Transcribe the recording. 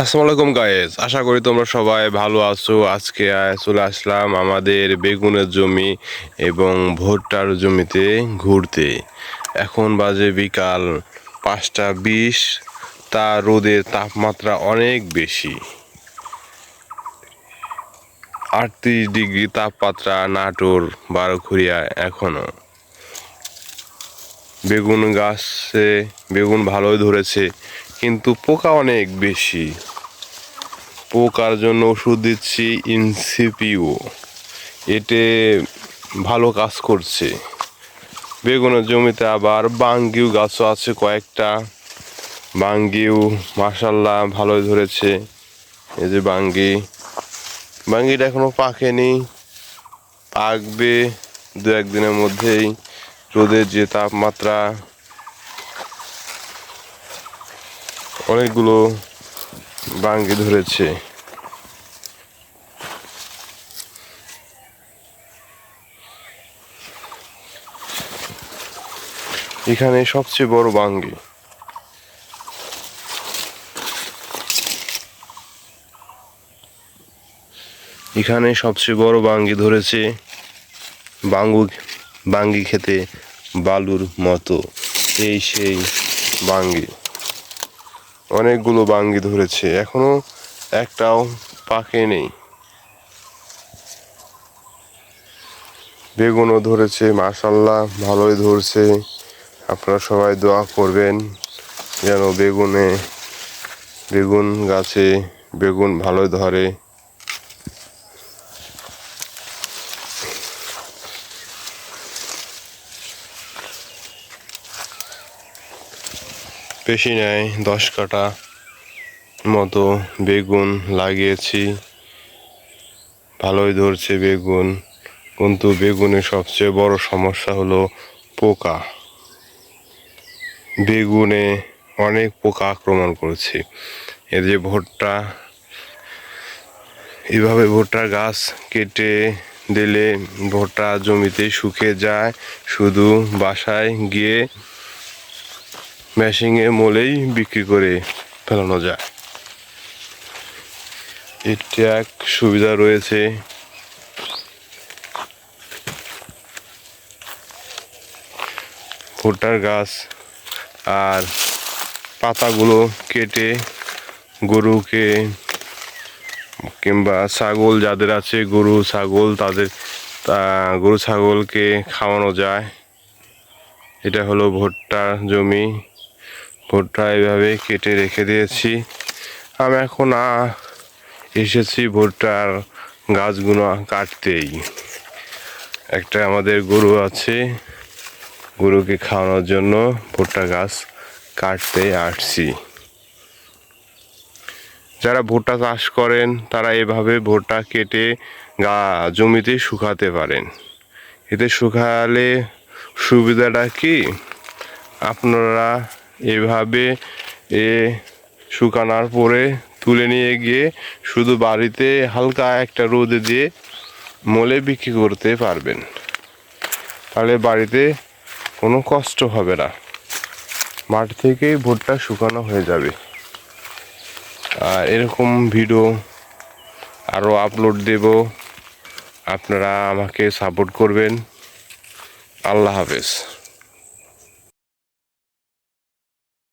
আসসালামু আলাইকুম গায়েস আশা করি তোমরা সবাই ভালো আছো। আজকে চলে আসলাম আমাদের বেগুনের জমি এবং ভুট্টার জমিতে ঘুরতে। এখন বাজে বিকাল পাঁচটা বিশ। তা রোদের তাপমাত্রা অনেক বেশি। আটত্রিশ ডিগ্রি তাপমাত্রা নাটোর বারোখুরিয়া এখনও। বেগুন গাছে, বেগুন ভালোই ধরেছে। কিন্তু পোকা অনেক বেশি। পোকার জন্য ওষুধ দিচ্ছি ইনসিপিও। এতে ভালো কাজ করছে। বেগুনের জমিতে আবার বাঙ্গিও গাছও আছে কয়েকটা। বাঙ্গিও মাসাল্লাহ ভালোই ধরেছে। এই যে বাঙ্গি। বাঙ্গিটা এখনও পাকেনি। পাকবে দু একদিনের মধ্যেই। রোদের যে তাপমাত্রা অনেকগুলো বাঙ্গি ধরেছে। এখানে সবচেয়ে বড় বাঙ্গি। এখানে সবচেয়ে বড় বাঙ্গি ধরেছে বাঙ্গু, বাঙ্গি খেতে বালুর মতো। এই সেই বাঙ্গি। অনেকগুলো বাঙ্গি ধরেছে, এখনও একটাও পাকে নেই। বেগুনও ধরেছে মাশাল্লাহ ভালোই ধরছে। আপনারা সবাই দোয়া করবেন যেন বেগুনে, বেগুন গাছে বেগুন ভালোই ধরে। বেশি নেয়। দশ কাটা মতো বেগুন লাগিয়েছি। ভালোই ধরছে বেগুন। কিন্তু বেগুনের সবচেয়ে বড় সমস্যা হলো পোকা। বেগুনে অনেক পোকা আক্রমণ করেছে। এই যে ভুট্টা, এভাবে ভুট্টার গাছ কেটে দিলে ভুট্টা জমিতে শুকিয়ে যায়। শুধু বাসায় গিয়ে মেশিংয়ে মোলেই বিক্রি করে ফেলানো যায়। এটা এক সুবিধা রয়েছে। ভুট্টার গাছ আর পাতাগুলো কেটে গরুকে কিংবা ছাগল যাদের আছে, গরু, ছাগল তাদের গরু, ছাগলকে খাওয়ানো যায়। এটা হলো ভুট্টার জমি। ভুট্টা এভাবে কেটে রেখে দিয়েছি। আমি এখন এসেছি ভুট্টার গাছগুলো কাটতেই। একটা আমাদের গরু আছে, গরুকে খাওয়ানোর জন্য ভুট্টা গাছ কাটতে আসছি। যারা ভুট্টা চাষ করেন, তারা এভাবে ভুট্টা কেটে গা, জমিতে শুকাতে পারেন। এতে শুকালে সুবিধাটা কি? আপনারা এভাবে এ শুকানোর পরে তুলে নিয়ে গিয়ে শুধু বাড়িতে হালকা একটা রোদে দিয়ে মলে বিক্রি করতে পারবেন। তাহলে বাড়িতে কোনো কষ্ট হবে না। মাঠ থেকেই ভুট্টা শুকানো হয়ে যাবে। আর এরকম ভিডিও আরও আপলোড দেব। আপনারা আমাকে সাপোর্ট করবেন। আল্লাহ হাফেজ।